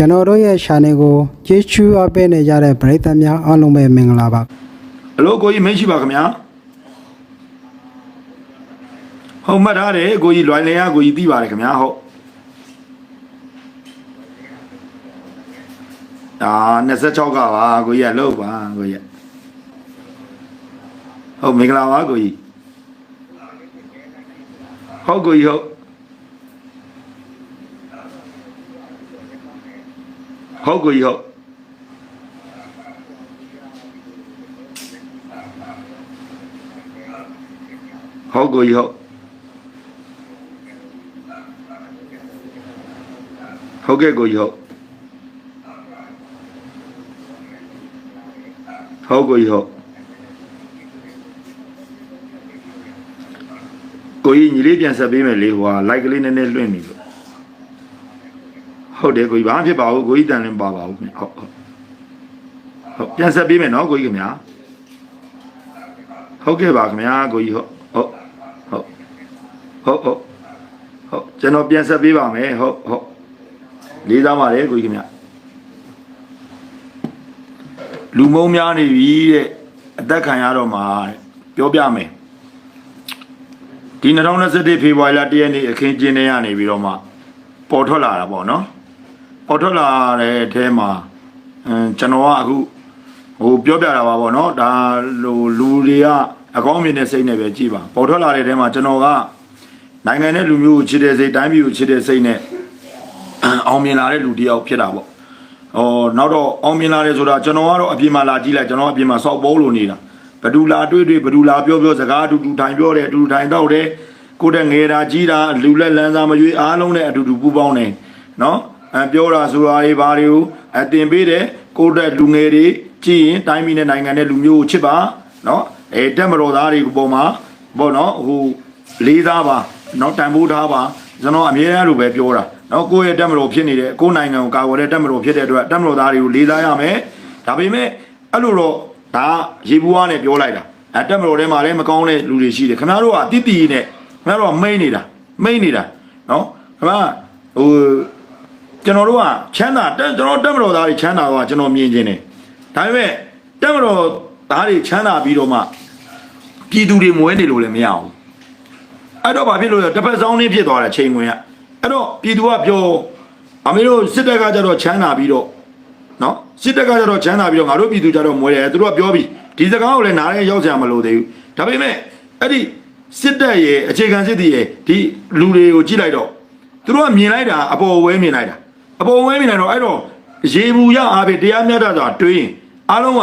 ကျွန်တော်တို့ရဲ့ channel ကိုကြည့်ချူအပ်ပေးနေကြတဲ့ပရိသတ်များအားလုံးပဲမင်္ဂလာပါအလို့ကိုကြီးမင်းရှိပါခင်ဗျာဟုတ်မှတ်ထားတယ်ကိုကြီးလွိုင်းလျာကိုကြီးသိပါတယ်ခင်ဗျာဟုတ်အာ26ကပါကိုကြီးကလို့ပါကိုကြီးဟုတ်မင်္ဂလာပါကိုကြီးဟုတ်ကိုကြီးဟုတ် ဟုတ်ကိုကြီးဟုတ်ဟုတ်ကိုကြီးဟုတ်ဟုတ်ကဲ့ကိုကြီးဟုတ်ဟုတ်ကိုကြီးဟုတ်ကိုကြီးညီလေးပြန်ဆက်ပေးမယ်လေဟိုဟာ like ကလေးနည်းနည်းလွှင့်နေလို့ ဟုတ်တယ်ကိုကြီးဘာမှဖြစ်ပါဘူးကိုကြီးတန်လည်းမပါပါဘူးခင်ဗျဟုတ်ဟုတ်ဟုတ်ပြန်ဆက်ပေးမယ်နော်ကိုကြီးခင်ဗျာဟုတ်ကဲ့ပါခင်ဗျာကိုကြီးဟုတ်ဟုတ်ဟုတ်ဟုတ်ဟုတ်ဟုတ်ကျွန်တော်ပြန်ဆက်ပေးပါမယ်ဟုတ်ဟုတ်လေးစားပါတယ်ကိုကြီးခင်ဗျလူမုံများနေပြီတဲ့အသက်ခံရတော့မှာတဲ့ပြောပြမယ်ဒီ2021ဖေဖော်ဝါရီလ1ရက်နေ့အခင်းကျင်းတဲ့ရနေပြီးတော့မှပေါ်ထွက်လာတာပေါ့နော် ပေါ်ထွက်လာတဲ့အထဲမှာအမ်ကျွန်တော်ကအခုဟိုပြောပြတာပါပေါ့နော်ဒါလူလူတွေကအကောင်းမြင်တဲ့စိတ်နဲ့ပဲကြည်ပါပေါ်ထွက်လာတဲ့အထဲမှာကျွန်တော်ကနိုင်ငံနဲ့လူမျိုးကိုချစ်တဲ့စိတ်တိုင်းပြည်ကိုချစ်တဲ့စိတ်နဲ့အောင်မြင်လာတဲ့လူတစ်ယောက်ဖြစ်တာပေါ့ဟောနောက်တော့အောင်မြင်လာတယ်ဆိုတာကျွန်တော်ကတော့အပြင်မှာလာကြည့်လိုက်ကျွန်တော်အပြင်မှာစောက်ပိုးလို့နေတာဘဒူလာတွေ့တွေ့ဘဒူလာပြောပြောစကားအတူတူထိုင်ပြောတယ်အတူတူထိုင်တော့တယ်ကိုတဲ့ငယ်တာကြီးတာလူလက်လန်းစားမရွေးအားလုံးနဲ့အတူတူပူပေါင်းနေနော် အပြောတာဆိုတာတွေဘာတွေကိုအတင်ပေးတယ်ကိုတဲ့လူငယ်တွေကြည့်ရင်တိုင်းပြည်နဲ့နိုင်ငံနဲ့လူမျိုးကိုချစ်ပါနော်အဲတက်မတော်သားတွေပုံမှာပေါ့နော်ဟိုလေးသားပါနော်တန်ဖိုးထားပါကျွန်တော်အမြဲတမ်းလိုပဲပြောတာနော်ကိုယ့်ရဲ့တက်မတော်ဖြစ်နေတဲ့ကိုယ်နိုင်ငံကိုကာကွယ်တဲ့တက်မတော်ဖြစ်တဲ့အတွက်တက်မတော်သားတွေကိုလေးစားရမယ်ဒါပေမဲ့အဲ့လိုတော့ဒါရေဘူးဝါနဲ့ပြောလိုက်တာအဲတက်မတော်ထဲမှာလည်းမကောင်းတဲ့လူတွေရှိတယ်ခင်ဗျားတို့ကတိတိနဲ့ခင်ဗျားတို့ကမိတ်နေတာမိတ်နေတာနော်ခင်ဗျားဟို ကျွန်တော်တို့ကချမ်းသာတက်ကျွန်တော်တက်မတော်သားတွေချမ်းသာတော့ကျွန်တော်မြင်ခြင်းတယ်ဒါပေမဲ့တက်မတော်သားတွေချမ်းသာပြီးတော့မှပြည်သူတွေမွဲနေလို့လည်းမရအောင်အဲ့တော့ဘာဖြစ်လို့လဲတစ်ဖက်ဆောင်လေးဖြစ်သွားတာချိန်ဝင်ကအဲ့တော့ပြည်သူကပြောအမေတို့စစ်တပ်ကကြတော့ချမ်းသာပြီးတော့နော်စစ်တပ်ကကြတော့ချမ်းသာပြီးတော့ငါတို့ပြည်သူကြတော့မွဲတယ်သူတို့ကပြောပြီးဒီစကားကိုလည်းနားရဲရောက်ကြမလို့သေးဘူးဒါပေမဲ့အဲ့ဒီစစ်တပ်ရဲ့အခြေခံစစ်တီရဲ့ဒီလူတွေကိုကြည့်လိုက်တော့သူတို့ကမြင်လိုက်တာအပေါ်ဝဲမြင်လိုက်တာ အပေါ်ဝဲမြင်လိုက်တော့အဲ့တော့ရေဘူးရအားဖြင့်တရားမျှတစွာတွေးရင်အားလုံးက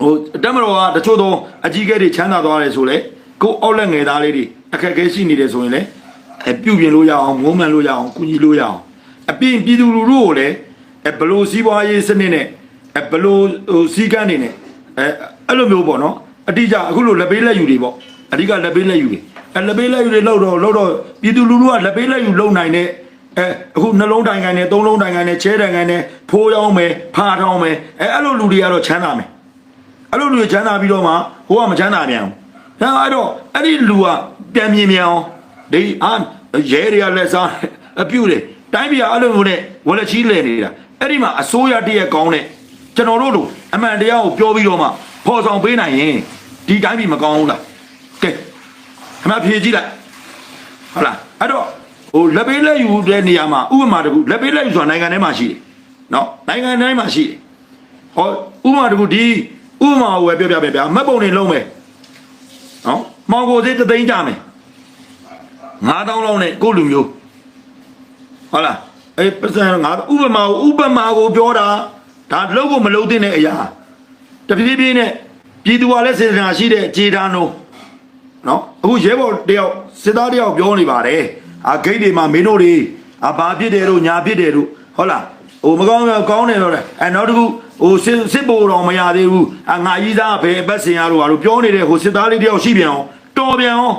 ဟိုတက်မတော်ကတချို့သောအကြီးကဲတွေချမ်းသာသွားတယ်ဆိုလေကိုအောက်လက်ငယ်သားလေးတွေအခက်အခဲရှိနေတယ်ဆိုရင်လေအပြုတ်ပြင်လို့ရအောင်ငုံးမှန်လို့ရအောင်ကုညီလို့ရအောင်အပြင်ပြည်သူလူထုကိုလည်းအဘလို့စီးပွားရေးစနစ်နဲ့အဘလို့ဟိုစီကန်းနေနဲ့အဲအဲ့လိုမျိုးပေါ့နော်အတိအကျအခုလိုလက်ပေးလက်ယူတွေပေါ့အဓိကလက်ပေးလက်ယူတွေအဲလက်ပေးလက်ယူတွေလောက်တော့လောက်တော့ပြည်သူလူထုကလက်ပေးလက်ယူလုံနိုင်တဲ့ အဲအခုနှလုံးတိုင်ကန်နဲ့သုံးလုံးတိုင်ကန်နဲ့ချဲတိုင်ကန်နဲ့ဖိုးရောင်းမယ်ဖားထောင်းမယ်အဲအဲ့လိုလူတွေကတော့ချမ်းသာမယ်အဲ့လိုလူတွေချမ်းသာပြီးတော့မှဟိုကမချမ်းသာပြန်ဘူးဒါအဲ့တော့အဲ့ဒီလူကပြန်မြင်မြန်အောင်ဒီအာရဲတွေကလက်စားအပြုတ်တယ်တိုင်းပြည်ကအဲ့လိုမျိုးနဲ့ဝလက်ချီးလဲနေတာအဲ့ဒီမှာအစိုးရတည့်ရကောင်းတဲ့ကျွန်တော်တို့တို့အမှန်တရားကိုပြောပြီးတော့မှဖော်ဆောင်ပေးနိုင်ရင်ဒီတိုင်းပြည်မကောင်းဘူးလားကဲခမဖြေကြည့်လိုက်ဟုတ်လားအဲ့တော့ ဟိုလက်ပေးလက်ယူတဲ့နေရာမှာဥပမာတခုလက်ပေးလက်ယူဆိုတာနိုင်ငံထဲမှာရှိတယ်နော်နိုင်ငံထဲမှာရှိတယ်ဟောဥပမာတခုဒီဥပမာကိုပဲပြောပြပြဗျာမှတ်ပုံနေလုံးမယ်နော်မောင်ကိုသေးတသိန်းကြမယ်9000လောက်နဲ့ကိုယ့်လူမျိုးဟုတ်လားအေးပစံငါဥပမာကိုဥပမာကိုပြောတာဒါလုံးကိုမလုံးသင့်တဲ့အရာတပြေးပြေးနဲ့ပြည်သူကလည်းစေတနာရှိတဲ့ခြေထားလုံးနော်အခုရဲဘော်တယောက်စစ်သားတယောက်ပြောနေပါတယ် အာဂိတ်တွေမှာမင်းတို့တွေအာဘာဖြစ်တယ်လို့ညာဖြစ်တယ်လို့ဟုတ်လားဟိုမကောင်းမကောင်းတယ်လို့လေအဲနောက်တစ်ခုဟိုစစ်စစ်ဘိုတော်မရသေးဘူးအာငါကြီးသားဘယ်ဘက်စင်ရလို့ဟာလို့ပြောနေတဲ့ဟိုစစ်သားလေးတယောက်ရှိပြန်အောင်တော်ပြန်အောင်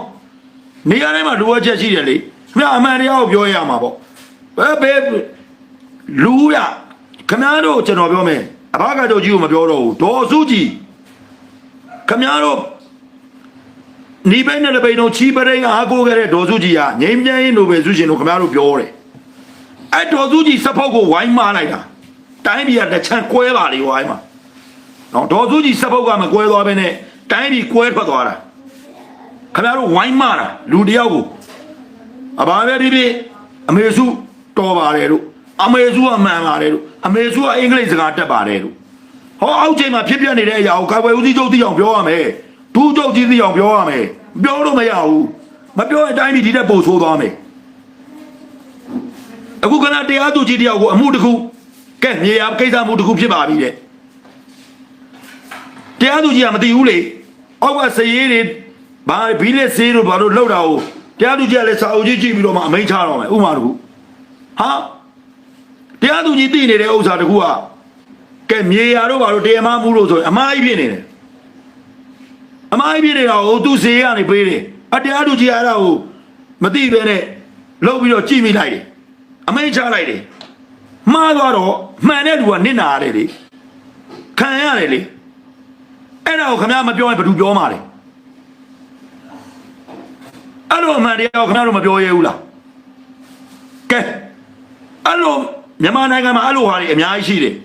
နေရာတိုင်းမှာလိုအပ်ချက်ရှိတယ်လေခင်ဗျအမှန်တရားကိုပြောရမှာပေါ့ဘယ်ဘယ်လူရခင်ဗျားတို့ကျွန်တော်ပြောမယ်အဘကတော်ကြီးကိုမပြောတော့ဘူးဒေါ်စုကြည်ခင်ဗျားတို့ နီးပိန်းနဲ့လပိန်းတို့ချီးပရိန်အားကိုးခဲ့တဲ့ဒေါ်စုကြီးကငိမ့်ပြင်းနိုဘယ်ဆုရှင်တို့ခင်ဗျားတို့ပြောတယ်အဲ့တော်သူကြီးစဖောက်ကိုဝိုင်းမလိုက်တာတိုင်းပြည်ကတစ်ချမ်းကွဲပါလေဝိုင်းမှာနော်တော်သူကြီးစဖောက်ကမကွဲသွားဘဲနဲ့တိုင်းပြည်ကွဲထွက်သွားတာခင်ဗျားတို့ဝိုင်းမတာလူတယောက်ကိုအဘာပဲဒီဒီအမေစုတော်ပါတယ်လို့အမေစုကမှန်ပါတယ်လို့အမေစုကအင်္ဂလိပ်စကားတက်ပါတယ်လို့ဟောအောက်ချိန်မှာဖြစ်ပြနေတဲ့အရာကိုကာကွယ်ဦးစီးချုပ်သိအောင်ပြောရမယ် ဒူးချုပ်ကြီးသိအောင်ပြောရမယ်ပြောလို့မရဘူးမပြောရင်တိုင်းပြည်ဒီတက်ပို့ဆိုးသွားမယ်အခုကနတရားသူကြီးတယောက်ကိုအမှုတစ်ခုကဲမြေယာကိစ္စမှုတစ်ခုဖြစ်ပါပြီတဲ့တရားသူကြီးကမသိဘူးလေအောက်ကစရေးတွေဘာဘီလက်စေးတို့ဘာလို့လောက်တာကိုတရားသူကြီးကလည်းစာအုပ်ကြီးကြည့်ပြီးတော့မှအမိန့်ချတော့မယ်ဥပမာတစ်ခုဟာတရားသူကြီးသိနေတဲ့ဥစ္စာတစ်ခုကကဲမြေယာတို့ဘာလို့တရားမမှုလို့ဆိုရင်အမားကြီးဖြစ်နေတယ် အမားကြီးဖြစ်နေတာကိုသူစေးကနေပေးတယ်အတရားသူကြီးကအဲ့ဒါကိုမသိပဲနဲ့လောက်ပြီးတော့ကြည့်မိလိုက်တယ်အမိန့်ချလိုက်တယ်မှားသွားတော့မှန်တဲ့လူကနစ်နာရတယ်လေခံရတယ်လေအဲ့ဒါကိုခင်ဗျားမပြောရင်ဘယ်သူပြောမှာလဲအဲ့လိုအမှန်တရားကိုခင်ဗျားတို့မပြောရဘူးလားကဲအဲ့လိုမြန်မာနိုင်ငံမှာအဲ့လိုဟာတွေအများကြီးရှိတယ်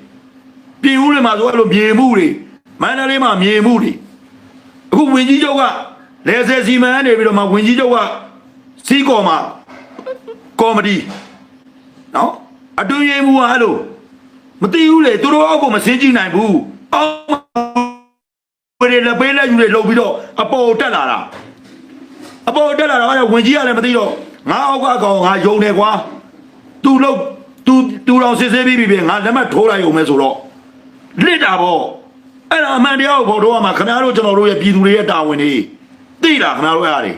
ပြည်ဦးတွေမှာဆိုအဲ့လိုမြေမှုတွေမန္တလေးမှာမြေမှုတွေ အခုဝင်ကြီးချုပ်ကလေဆယ်စီမံနေပြီးတော့မှဝင်ကြီးချုပ်ကစီးကော်မှာကော်မတီနော်အတွင်းရေးမှုကအဲ့လိုမသိဘူးလေသူတို့အောက်ကိုမစင်းကြည့်နိုင်ဘူးအောက်ဝေးလက်ပေးလက်ယူတွေလှုပ်ပြီးတော့အပေါ်တက်လာတာအပေါ်တက်လာတော့အဲ့ဝင်ကြီးကလည်းမသိတော့ငါအောက်ကကောင်ငါယုံတယ်ကွာသူလှုပ်သူသူတော်စစ်ဆေးပြီးပြီငါလက်မထိုးလိုက်ုံမဲဆိုတော့လစ်တာပေါ့ အဲ့ဒါအမှန်တရားကိုပေါ်တော့မှခင်ဗျားတို့ကျွန်တော်တို့ရဲ့ပြည်သူတွေရဲ့တာဝန်တွေသိလားခင်ဗျားတို့အဲ့ဒါတွေ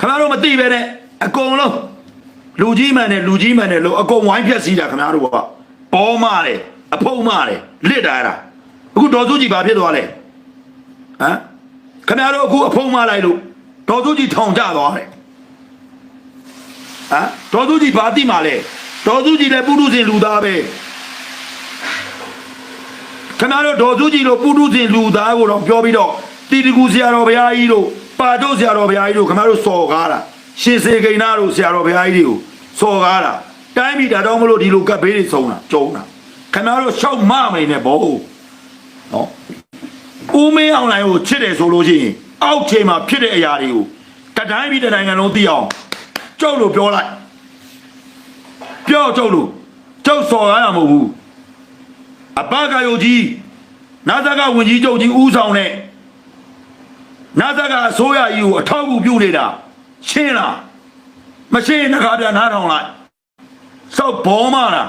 ခင်ဗျားတို့မသိပဲနဲ့အကုန်လုံးလူကြီးမှန်တယ်လူကြီးမှန်တယ်လို့အကုန်ဝိုင်းဖြက်စီးတာခင်ဗျားတို့ကပေါ်မတယ်အဖုံမတယ်လစ်တာအဲ့ဒါအခုဒေါ်စုကြီးဘာဖြစ်သွားလဲဟမ်ခင်ဗျားတို့အခုအဖုံမလိုက်လို့ဒေါ်စုကြီးထောင်ကျသွားတယ်ဟမ်ဒေါ်စုကြီးဘာတိမှလဲဒေါ်စုကြီးလည်းပုထုဇဉ်လူသားပဲ ခင်ဗျားတို့ဒေါ်စုကြီးလို့ပုထုဇဉ်လူသားကိုတော့ပြောပြီးတော့တီတကူဆရာတော်ဘုရားကြီးတို့ပါတို့ဆရာတော်ဘုရားကြီးတို့ခင်ဗျားတို့စော်ကားတာရှင်စေကိန်းနာတို့ဆရာတော်ဘုရားကြီးတွေကိုစော်ကားတာတိုင်းပြည်ဒါတော့မလို့ဒီလိုကပ်ဘေးတွေစုံတာကျုံတာခင်ဗျားတို့ရှောက်မမနေနဲ့ဘောနော်ဦးမင်းအောင်လိုင်းကိုချစ်တယ်ဆိုလို့ရှိရင်အောက်ချိန်မှာဖြစ်တဲ့အရာတွေကိုတတိုင်းပြည်တစ်နိုင်ငံလုံးသိအောင်ကျုပ်လို့ပြောလိုက်ပြောကျုပ်လို့ကျုပ်စော်ကားရမဟုတ်ဘူး အပကယုတ်ကြီးနာသကဝင်ကြီးချုပ်ကြီးဦးဆောင်တဲ့နာသကအစိုးရကြီးကိုအထောက်အကူပြုနေတာရှင်းလားမရှင်းရင်တစ်ခါပြန်နားထောင်လိုက်စောက်ဘောမလား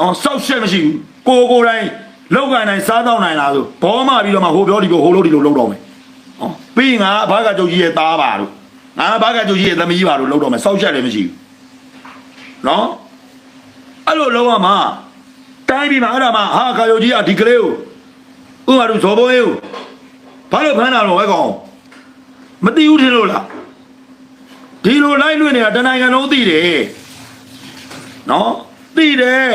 အောင်စောက်ရှက်မရှိဘူးကိုယ်ကိုယ်တိုင်လောက်ကန်တိုင်းစားတော့နိုင်လားဆိုဘောမပြီးတော့မှဟိုပြောဒီကိုဟိုလို့ဒီလိုလောက်တော့မယ်ဟောပြီးရင်ငါအဘကချုပ်ကြီးရဲ့သားပါတို့ငါအဘကချုပ်ကြီးရဲ့သမီးပါတို့လောက်တော့မယ်စောက်ရှက်လည်းမရှိဘူးနော်အဲ့လိုလောက်ရမှာ တိုင်းပြည်မှာအဲ့ဒါမှဟာကာယုတ်ကြီးကဒီကလေးကိုဥမာတို့ဇော်ဘုံရေးကိုဘာလို့ဖမ်းတာတော့ဝဲကောင်မသိဘူးထင်လို့လားဒီလိုလိုက်လွင့်နေတာတနိုင်ငံလုံးသိတယ်နော်သိတယ်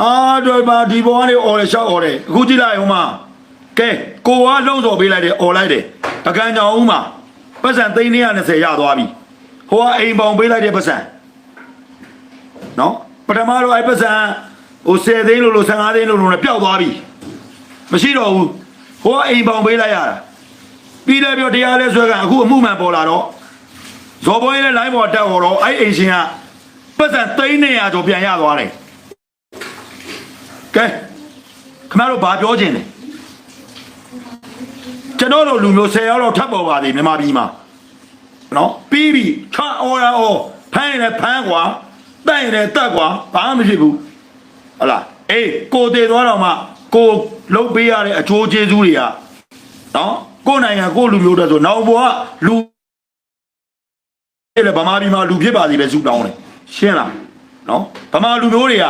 အာတော့ပါဒီဘောကနေអော်ရရှောက်អော်တယ်အခုကြည့်လိုက်ဟိုမှာကဲကိုကလုံးစော်ပေးလိုက်တယ်អော်လိုက်တယ်ပကံကြောင်ဦးမှာပတ်စံ320ရသွားပြီဟိုကအိမ်ပေါင်ပေးလိုက်တဲ့ပတ်စံ နော် ပထမတော့အဲ့ပတ်စံဟို10သိန်းလို့လို့15သိန်းလို့လို့နဲ့ပျောက်သွားပြီမရှိတော့ဘူးဟိုကအိမ်ပေါင်ပေးလိုက်ရတာပြီးလည်းပြောတရားလဲဆွဲကအခုအမှုမှန်ပေါ်လာတော့ဇော်ဘောင်းရဲ့လိုင်းပေါ်တက်ဟောတော့အဲ့အိမ်ရှင်ကပတ်စံသိန်း200ကျော်ပြန်ရသွားတယ်ကဲခမတို့ဘာပြောခြင်းလဲကျွန်တော်တို့လူမျိုး10ရောက်တော့ထပ်ပေါ်ပါသေးမြန်မာပြည်မှာနော်ပြီးပြီချအော်ရအော်ဖမ်းရင်လည်းဖမ်းကွာ တိုက်ရင်လည်းတက်ကွာဘာမှမဖြစ်ဘူးဟုတ်လားအေးကိုတည်သွားတော့မှကိုလုတ်ပေးရတဲ့အချိုးကျေးဇူးတွေကနော်ကိုယ်နိုင်ငံကိုယ်လူမျိုးတွေဆိုနောက်ဘောကလူအဲ့လေဗမာပြည်မှာလူဖြစ်ပါစီပဲစုတောင်းတယ်ရှင်းလားနော်ဗမာလူမျိုးတွေက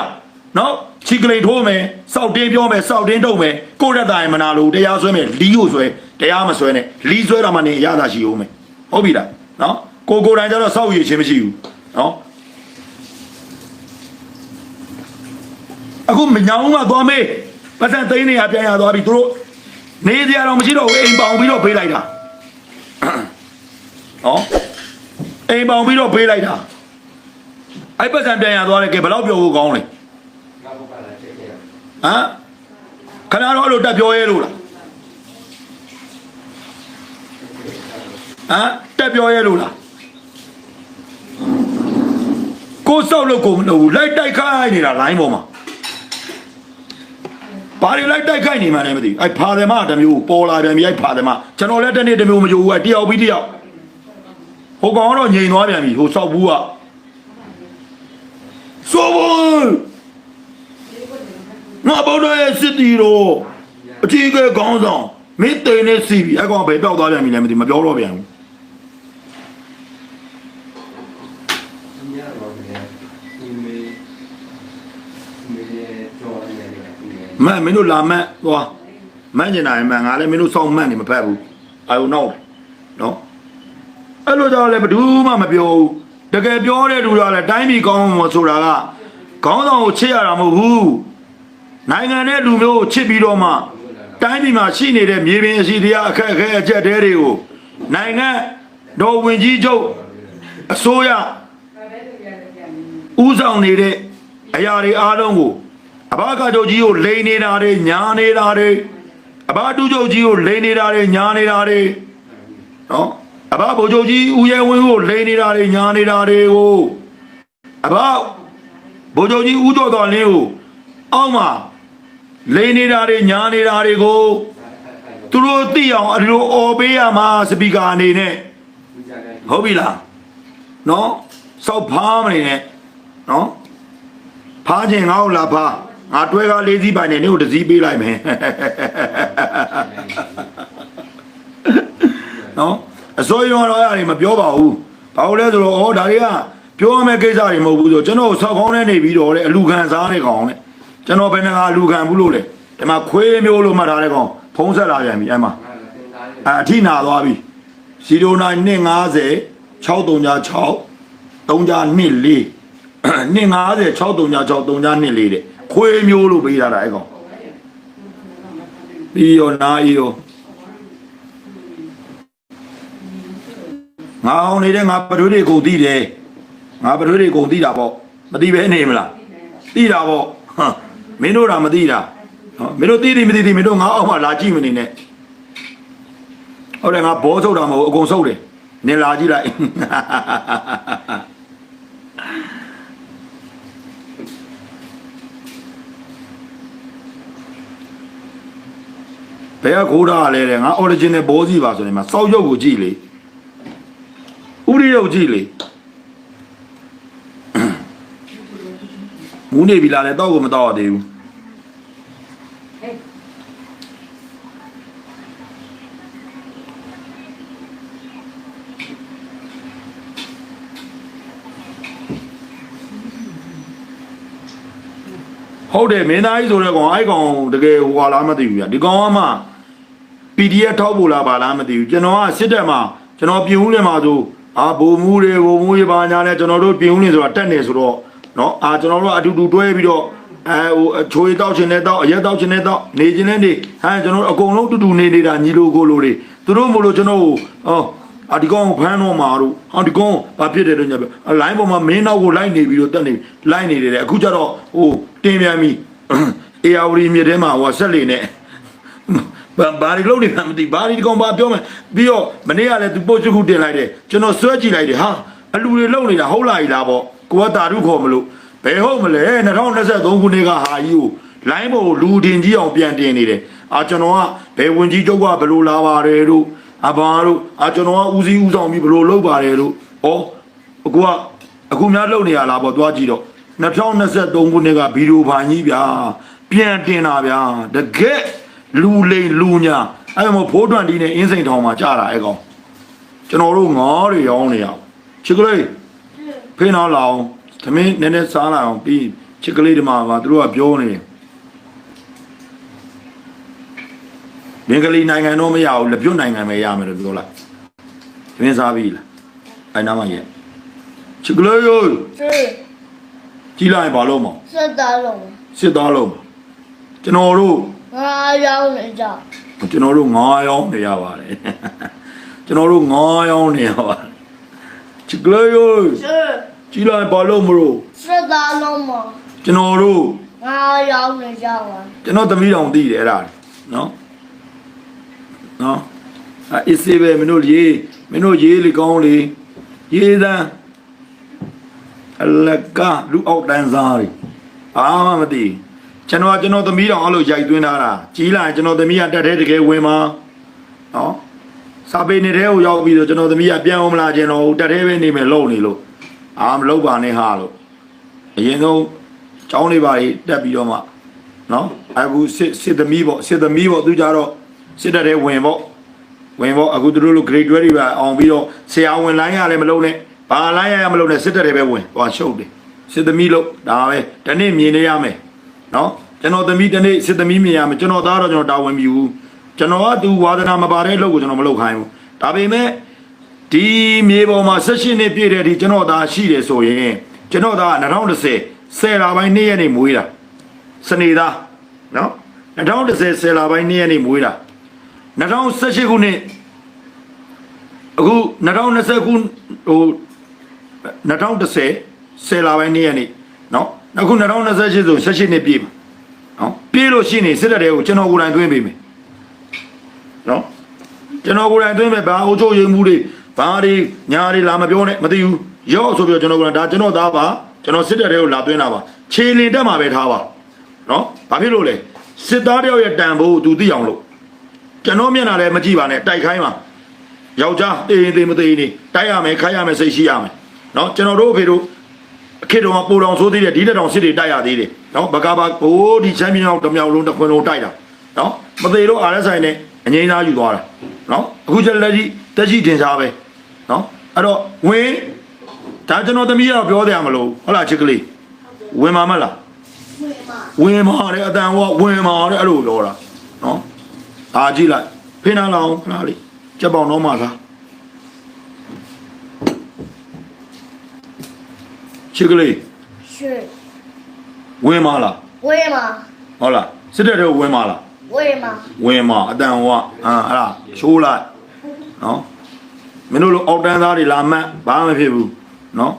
နော်ချီကလိန်ထိုးမယ်စောက်တင်းပြောမယ်စောက်တင်းတုံမယ်ကိုယ့်ရက်တိုင်မနာလို့တရားဆွဲမယ်လီကိုဆွဲတရားမဆွဲနဲ့လီဆွဲတာမှနေအရသာရှိအောင်မယ်ဟုတ်ပြီလားနော်ကိုကိုယ်တိုင်ကျတော့စောက်ရည်ချင်းမရှိဘူးနော် အခုမညောင်းကသွားမေးပတ်စံသိန်းနေရပြန်ရသွားပြီသူတို့နေတရားတော့မရှိတော့ဘူးအိမ်ပေါင်ပြီးတော့ဖေးလိုက်တာနော်အိမ်ပေါင်ပြီးတော့ဖေးလိုက်တာအဲ့ပတ်စံပြန်ရသွားတယ်ကဲဘယ်တော့ပြောဖို့ကောင်းလဲဟမ်ခဏတော့အဲ့လိုတက်ပြောရဲလို့လားဟမ်တက်ပြောရဲလို့လားကိုစောက်လို့ကိုမလုပ်ဘူးလိုက်တိုက်ခိုင်းနေတာလိုင်းပေါ်မှာ ဘာတွေလိုက်တိုက်ခိုင်းနေမှလည်းမသိဘူးအဲ့ဖာတယ်မတစ်မျိုးပေါ်လာပြန်ပြီအဲ့ဖာတယ်မကျွန်တော်လည်းတစ်နေ့တစ်မျိုးမကြိုဘူးအဲ့တယောက်ပြီးတယောက်ဟိုကောင်ကတော့ငြိမ်သွားပြန်ပြီဟိုစောက်ဘူးကစိုးဘူးငါဗုဒ္ဓရဲ့စစ်တီတော့အကြီးအကဲခေါင်းဆောင်မင်းတိန်နဲ့စီပြီအဲ့ကောင်ဘယ်ပြောက်သွားပြန်ပြီလဲမသိဘူးမပြောတော့ပြန်ဘူးမန် မင်းတို့လာမန်သွားမန်ကျင်တာမန်ငါလည်းမင်းတို့စောင့်မန်နေမဖက်ဘူးအာယုံနောက်နော်အဲ့လိုကြောင့်လည်းဘယ်သူမှမပြောဘူးတကယ်ပြောတဲ့လူတွေကလည်းတိုင်းပြည်ကောင်းမှဆိုတာကခေါင်းဆောင်ကိုချစ်ရတာမဟုတ်ဘူးနိုင်ငံတဲ့လူမျိုးကိုချစ်ပြီးတော့မှတိုင်းပြည်မှာရှိနေတဲ့မြေပြင်အစီတရားအခက်အခဲအကျက်တဲတွေကိုနိုင်ငံတော်ဝင်ကြီးချုပ်အစိုးရဦးဆောင်နေတဲ့အရာတွေအားလုံးကို အဘကချုပ်ကြီးကိုလိန်နေတာတွေညာနေတာတွေအဘတူချုပ်ကြီးကိုလိန်နေတာတွေညာနေတာတွေနော်အဘဘိုလ်ချုပ်ကြီးဦးရဲဝင်းကိုလိန်နေတာတွေညာနေတာတွေကိုအဘဘိုလ်ချုပ်ကြီးဦးတော်တော်လင်းကိုအောက်မှာလိန်နေတာတွေညာနေတာတွေကိုသူတို့သိအောင်အလိုអော်ပေးရမှာစပီကာအနေနဲ့ဟုတ်ပြီလားနော်စောက်ဖားမနေနဲ့နော်ဖားခြင်းငါ့ကိုလာဖား ငါတွဲကားလေးစီးပိုင်နေနေကိုတစ်စီးပေးလိုက်မယ်နော်အစိုးရတော့အဲ့ဒါတွေမပြောပါဘူးဘာလို့လဲဆိုတော့ဩဒါတွေကပြောရမယ့်ကိစ္စတွေမဟုတ်ဘူးဆိုကျွန်တော်ဆောက်ခေါင်းနဲ့နေပြီးတော့လေအလူခံစားတဲ့ကောင်လေကျွန်တော်ဘယ်နှကအလူခံဘူးလို့လေဒီမှာခွေးမျိုးလို့မှတ်ထားတဲ့ကောင်ဖုံးဆက်လာပြန်ပြီအဲ့မှာအအထိနာသွားပြီ09 250 636 3 2 4နှစ်50 6363 324တဲ့ ခွေးမျိုးလို့ပေးထားတာအဲ့ကောင်ပြီးရောနာဤရောငါအောင်နေတဲ့ငါပရွေးတွေကုန်သိတယ်ငါပရွေးတွေကုန်သိတာပေါ့မသိပဲနေမလားသိတာပေါ့ဟမ်မင်းတို့တာမသိတာဟောမင်းတို့သိတယ်မသိတယ်မင်းတို့ငါအောက်မှာလာကြည့်မနေနဲ့ဟုတ်တယ်ငါဘောဆုပ်တာမဟုတ်ဘူးအကုန်ဆုပ်တယ်နင်လာကြည့်လိုက် ဘယ်ကခိုးတာလဲတဲ့ငါ original ဘောစီပါဆိုရင်မှာစောက်ရုပ်ကိုကြည့်လေဥရိရုပ်ကြည့်လေမူးနေပြီလားလဲတော့ကိုမတော့ရသေးဘူးဟုတ်တယ်မင်းသားကြီးဆိုတဲ့ကောင်အဲ့ကောင်တကယ်ဟိုဟာလားမသိဘူးဗျဒီကောင်ကမှ PDF ထောက်ဖို့လားပါလားမသိဘူးကျွန်တော်ကစစ်တပ်မှာကျွန်တော်ပြင်ဦးလင်မှာဆိုအာဘိုလ်မှုတွေဘိုလ်မှုတွေပါညာလဲကျွန်တော်တို့ပြင်ဦးလင်ဆိုတာတက်နေဆိုတော့เนาะအာကျွန်တော်တို့အတူတူတွဲပြီးတော့အဲဟိုအချိုးတောက်ချင်တဲ့တောက်အရက်တောက်ချင်တဲ့တောက်နေချင်တဲ့နေဟမ်ကျွန်တော်တို့အကုန်လုံးတူတူနေနေတာညီလိုကိုလိုတွေသူတို့မို့လို့ကျွန်တော်ဟိုအော်အဒီကောင်ဖမ်းတော့မှာတို့ဟောဒီကောင်ဘာဖြစ်တယ်လို့ညပြောလိုင်းပေါ်မှာမင်းနောက်ကိုလိုက်နေပြီးတော့တက်နေလိုက်နေတယ်အခုကျတော့ဟိုတင်းပြန်ပြီအေယာဝတီမြေထဲမှာဟိုဆက်လေနဲ့ ဘာဘာတွေလုပ်နေမှမသိဘာတွေဒီကောင်ဘာပြောမယ်ပြီးတော့မနေ့ကလည်းသူပို့ချခုတင်လိုက်တယ်ကျွန်တော်ဆွဲကြည့်လိုက်တယ်ဟာအလူတွေလုပ်နေတာဟုတ်လားကြီးလားပေါ့ကိုကတာရုခေါ်မလို့ဘယ်ဟုတ်မလဲ2023ခုနှစ်ကဟာကြီးကိုလိုင်းပေါ်လူတင်ကြီးအောင်ပြန်တင်နေတယ်အာကျွန်တော်ကဘယ်ဝင်ကြီးကျုပ်ကဘယ်လိုလာပါတယ်တို့အဘာတို့အာကျွန်တော်ကဦးစီးဦးဆောင်ပြီးဘယ်လိုလုပ်ပါတယ်တို့ဩအခုကအခုများလုပ်နေရလားပေါ့သွားကြည့်တော့2023ခုနှစ်ကဗီဒီယိုဖန်ကြီးဗျာပြန်တင်တာဗျာတကယ် လူလိန်လူညာအဲ့ဒါမို့ဖိုးတွန်ဒီနဲ့အင်းစိန်ထောင်မှာကြာတာအဲ့ကောင်ကျွန်တော်တို့ငေါတွေရောင်းနေအောင်ချစ်ကလေးဖေးနောက်လာအောင်သမင်းနည်းနည်းစားလာအောင်ပြီးချစ်ကလေးဒီမှာပါသူတို့ကပြောနေမင်္ဂလီနိုင်ငံတော့မရဘူးလက်ပြုတ်နိုင်ငံပဲရမယ်လို့ပြောလိုက်သမင်းစားပြီလားအဲ့နားမှာရဲ့ချစ်ကလေးရိုးကြီးလိုက်ပါလို့မောင်စစ်သားလုံးစစ်သားလုံးကျွန်တော်တို့ ငါရောင်းနေကြကျွန်တော်တို့ငါရောင်းနေရပါတယ်ကျွန်တော်တို့ငါရောင်းနေရပါတယ်ချစ်ကလေးရိုးကြည်လိုက်ပါလို့မလို့စစ်သားလုံးမကျွန်တော်တို့ငါရောင်းနေကြပါကျွန်တော်သမီးတော်သိတယ်အဲ့ဒါနော်နော်အစ်စေးပဲမင်းတို့ရေးမင်းတို့ရေးလေကောင်းလေရေးသန်းအလကလူအောက်တန်းစားတွေအားမမသိဘူး ကျွန်တော်ကကျွန်တော်သမီးတော်အဲ့လိုရိုက်သွင်းထားတာကြီးလာရင်ကျွန်တော်သမီးကတက်တဲ့တကယ်ဝင်မှာနော်စာပေနေတဲ့ကိုရောက်ပြီးတော့ကျွန်တော်သမီးကပြန်အောင်မလာခြင်းတော့တက်တဲ့ပဲနေမယ်လုံနေလို့အာမလုံပါနဲ့ဟာလို့အရင်ဆုံးကျောင်းလေးပါကြီးတက်ပြီးတော့မှနော်အခုစစ်စစ်သမီးပေါ့စစ်သမီးပေါ့သူကြတော့စစ်တက်တဲ့ဝင်ပေါ့ဝင်ပေါ့အခုသူတို့လို grade 12တွေပါအောင်ပြီးတော့ဆရာဝင်လိုင်းရလည်းမလုံးနဲ့ဘာလိုင်းရရမလုံးနဲ့စစ်တက်တဲ့ပဲဝင်ဟောရှုပ်တယ်စစ်သမီးလို့ဒါပဲတနေ့မြင်နေရမယ် နော်ကျွန်တော်သမီးတနေ့စစ်သမီးမြင်ရမယ်ကျွန်တော်သားတော့ကျွန်တော်တာဝန်မြူဘူးကျွန်တော်ကသူဝါသနာမပါတဲ့အလုပ်ကိုကျွန်တော်မလုပ်ခိုင်းဘူးဒါပေမဲ့ဒီမြေပေါ်မှာ16နှစ်ပြည့်တဲ့ဒီကျွန်တော်သားရှိတယ်ဆိုရင်ကျွန်တော်သားက2010ဆယ်လပိုင်းနေ့ရက်နေ့မွေးတာစနေသားနော်2010ဆယ်လပိုင်းနေ့ရက်နေ့မွေးတာ2018ခုနှစ်အခု2020ခုဟို2010ဆယ်လပိုင်းနေ့ရက်နေ့နော် အခု2028ဆို18နှစ်ပြည့်ပါနော်ပြည့်လို့ရှိနေစစ်တပ်တွေကိုကျွန်တော်ကိုယ်တိုင်သွင်းပေးမယ်နော်ကျွန်တော်ကိုယ်တိုင်သွင်းမယ်ဘာအုပ်ချုပ်ရေးမှုတွေဘာတွေညာတွေလာမပြောနဲ့မသိဘူးရော့ဆိုပြီးတော့ကျွန်တော်ကိုယ်တိုင်ဒါကျွန်တော်သားပါကျွန်တော်စစ်တပ်တွေကိုလာသွင်းတာပါခြေလင်တက်မှာပဲထားပါနော်ဘာဖြစ်လို့လဲစစ်သားတယောက်ရဲ့တန်ဖိုးသူသိအောင်လို့ကျွန်တော်မျက်နှာလည်းမကြည့်ပါနဲ့တိုက်ခိုင်းပါယောက်ျားတေးရင်တေးမတေးနေတိုက်ရမယ်ခိုင်းရမယ်စိတ်ရှိရမယ်နော်ကျွန်တော်တို့အဖေတို့အ ခက်တော်မှာပိုတောင်ဆိုးသေးတယ်ဒီတက်တောင်စစ်တွေတိုက်ရသေးတယ်နော်ဘကာဘာဘိုးဒီချန်ပီယံတစ်မြောက်လုံးတစ်ခွင်လုံးတိုက်တာနော်မသေးလို့အားရဆိုင်နဲ့အငိမ့်သားယူသွားတာနော်အခုကျလက်ကြီးတက်ကြီးတင်စားပဲနော်အဲ့တော့ဝင်ဒါကျွန်တော်သမီးကတော့ပြောတယ်မလို့ဟုတ်လားချစ်ကလေးဝင်မှာမလားဝင်မာတယ်အတန်ဟောဝင်မာတယ်အဲ့လိုပြောတာနော်အာကြည့်လိုက်ဖိနာလောင်ခဏလေးကြက်ပေါင်တော့မှာလား ချစ်ကလေးရှေ့ဝင်မာလားဝေးမှာဟုတ်လားစစ်တဲ့တော့ဝင်မာလားဝေးမှာဝင်မာအတန်ဟောအာအဲ့ဒါချိုးလိုက်နော်မင်းတို့လိုအောက်တန်းသားတွေလာမှတ်ဘာမှမဖြစ်ဘူးနော်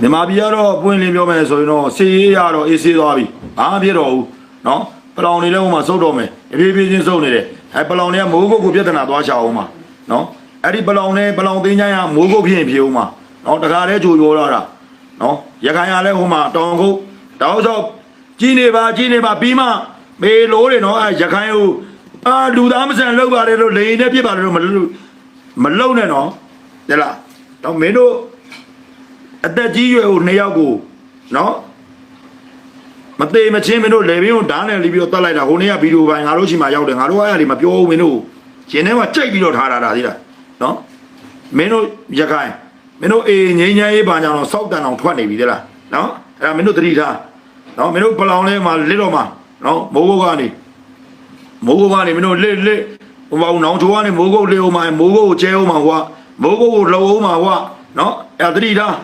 မြန်မာပြည်ကတော့အပွင့်လင်းပြောမယ်ဆိုရင်တော့စီရေးရတော့အေးဆေးသွားပြီဘာမှဖြစ်တော့ဘူးနော် ပလောင်တွေလည်းဟိုမှာစုတ်တော့မယ်အပြေးပြေးချင်းစုတ်နေတယ်အဲပလောင်တွေကမိုးကုတ်ကိုပြဿနာသွားချအောင်မှာနော်အဲ့ဒီပလောင်နဲ့ပလောင်သိန်းချိုင်းကမိုးကုတ်ဖြစ်ရင်ဖြစ်အောင်မှာနော်တခါတည်းကြိုပြောလာတာနော်ရခိုင်ရလည်းဟိုမှာတောင်ကုတ်တောက်ဆောက်ကြီးနေပါကြီးနေပါပြီးမှမေလို့တယ်နော်အဲရခိုင်ကိုအာလူသားမဆန်လောက်ပါတယ်လို့လေရင်နဲ့ပြစ်ပါတယ်လို့မလို့မလုံနဲ့နော်တဲ့လားတော့မင်းတို့အသက်ကြီးရွယ်ကိုနှစ်ယောက်ကိုနော် မသေးမချင်းမင်းတို့လေဘင်းကိုဓာတ်နဲ့လီပြီးတော့တတ်လိုက်တာဟိုနေ့ကဗီဒီယိုပိုင်းငါတို့ရှိမှရောက်တယ်ငါတို့အဲ့ဒါတွေမပြောဘူးမင်းတို့ရှင်ထဲမှာကြိုက်ပြီးတော့ထားတာဒါသေးလားနော်မင်းတို့ရခိုင်မင်းတို့အေးငိမ့်ငိမ့်ရေးပါကြတော့စောက်တန်အောင်ထွက်နေပြီတဲ့လားနော်အဲ့ဒါမင်းတို့သတိထားနော်မင်းတို့ပလောင်လဲမှာလစ်တော့မှာနော်မိုးကုတ်ကနေမိုးကုတ်ကနေမင်းတို့လစ်လစ်ဟိုမှာနောင်ချိုးကနေမိုးကုတ်လေအောင်မှာမိုးကုတ်ကိုကျဲအောင်မှာကွာမိုးကုတ်ကိုလှုပ်အောင်မှာကွာနော်အဲ့ဒါသတိထား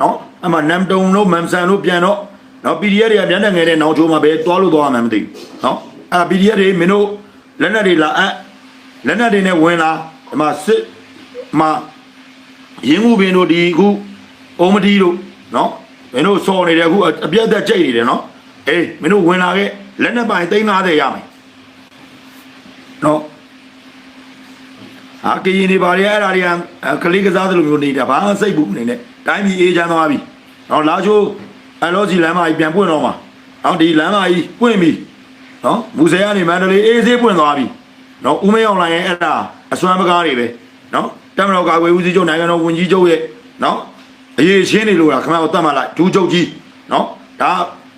နော်အမှနမ်တုံတို့မမ်ဆန်တို့ပြန်တော့ နော် PDF တွေကမျက်နှာငယ်နဲ့နောင်ချိုးမှာပဲသွားလို့သွားမှမသိဘူးနော်အဲ့ PDF တွေမင်းတို့လက်နက်တွေလာအပ်လက်နက်တွေနဲ့ဝင်လာဒီမှာစစ်မှာရင်းမှုပင်တို့ဒီအခုအုံမတီတို့နော်မင်းတို့စော်နေတယ်အခုအပြတ်သက်ကြိတ်နေတယ်နော်အေးမင်းတို့ဝင်လာခဲ့လက်နက်ပိုင်350ရမယ်နော်အာကရင်နေပါလေအဲ့ဒါတွေကကလေးကစားသလိုမျိုးနေတာဘာမှစိတ်ဘူးနေနဲ့တိုင်းပြည်အေးချမ်းသွားပြီ။နော်လာချိုး အလောစီလမ်းမကြီးပြန်ပွင့်တော့မှာ။နော်ဒီလမ်းမကြီးပွင့်ပြီ။နော်မူဆယ်ကနေမန္တလေးအေးဆေးပွင့်သွားပြီ။နော်ဦးမေအောင်လိုင်းရဲ့အဲ့ဒါအစွမ်းပကားတွေပဲ။နော်တမတော်ကာကွယ်ဦးစီးချုပ်နိုင်ငံတော်ဝန်ကြီးချုပ်ရဲ့နော်အရေးချင်းနေလို့လားခင်ဗျားတို့တတ်မှတ်လိုက်ဒူးချုပ်ကြီးနော်ဒါ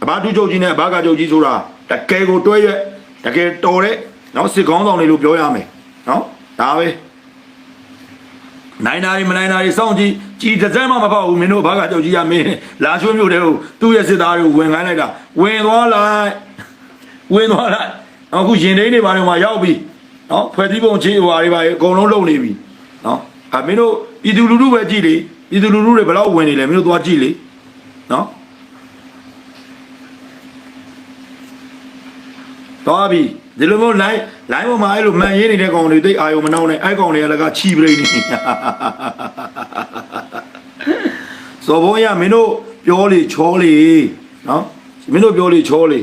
အဘဒူးချုပ်ကြီးနဲ့အဘကချုပ်ကြီးဆိုတာတကယ်ကိုတွဲရွက်တကယ်တော်တဲ့နော်စစ်ကောင်းဆောင်တွေလို့ပြောရမယ်။နော်ဒါပဲ။ နိုင်နာရီမနိုင်နာရီစောင့်ကြည့်ကြည်တစ်စက်မှမဖောက်ဘူးမင်းတို့ဘာကကြောက်ကြီးရမင်းလာချွေးမျိုးတွေကိုသူ့ရဲ့စစ်သားတွေကိုဝင်ခိုင်းလိုက်တာဝင်သွားလိုက်ဝင်သွားလိုက်အခုရင်ထိန်တွေဘာတွေမှာရောက်ပြီနော်ဖွဲ့စည်းပုံချေဟွာတွေပါအကုန်လုံးလုံနေပြီနော်အမင်းတို့ပြည်သူလူထုပဲကြည့်လေပြည်သူလူထုတွေဘယ်တော့ဝင်နေလဲမင်းတို့သွားကြည့်လေနော်သွားပြီဒီလိုမျိုး line line ပေါ်မှာအဲ့လိုမှန်ရင်းနေတဲ့ကောင်တွေတိတ်အာယုံမနှောင်းနဲ့အဲ့ကောင်တွေကလည်းကချီပရိနေစော်ဘုံရမင်းတို့ပြောလေချောလေနော်မင်းတို့ပြောလေချောလေ